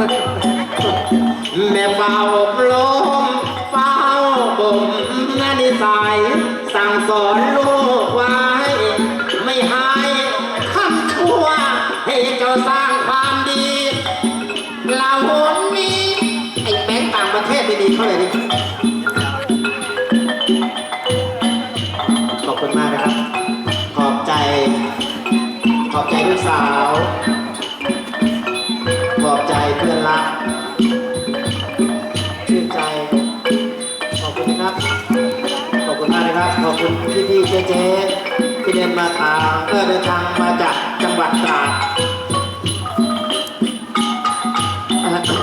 แม่เฝ้าลมเฝ้าบ่มนิสัยสั่งสอนลูกไว้ ไม่ให้ทำชั่ว ให้เจ้าสร้างความดีเราคนนี้ ไอ้แบงค์ต่างประเทศดีๆเขาเลยดิขอบคุณมากนะครับ ขอบใจ ขอบใจลูกสาว ขอบใจ เพื่อนรักชื่นใจ ขอบคุณนะครับ ขอบคุณมากนะครับ ขอบคุณพี่พี่ๆเจ๊เจ๊ที่เดินมาทางเพื่อเดินทางมาจากจังหวัดตราด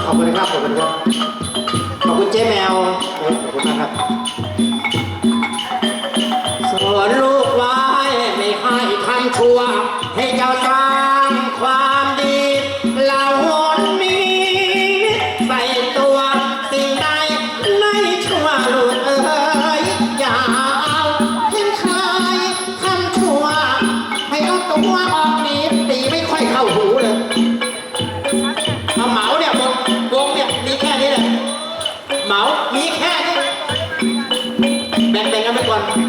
ขอบคุณนะครับ ขอบคุณครับ ขอบคุณเจ๊แมว ขอบคุณมากครับ เหมา มีแค่นี้แบ่งๆกันไปก่อน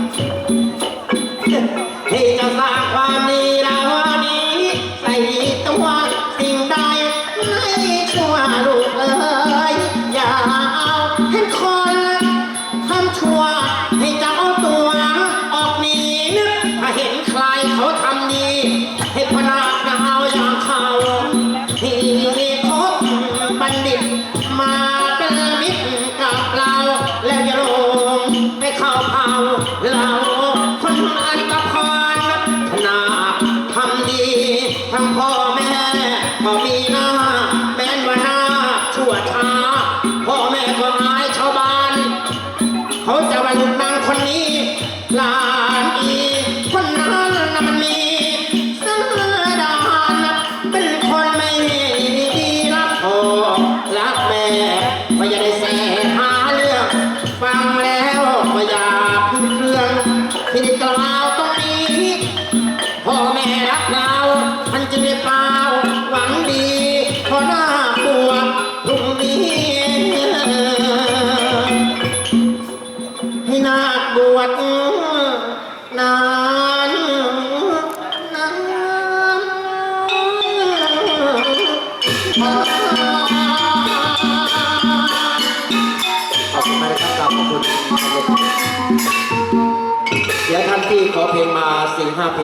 จะว่าลูกนางคนนี้ลานอีคนนั้นนะมันมีเสื้อดานเป็นคนไม่ดีรักพ่อรักแม่ไม่อย่าได้แส ขอบคุณมากนะครับขอบคุณ เดี๋ยวท่านที่ขอเพลงมาสี่ห้าเพลง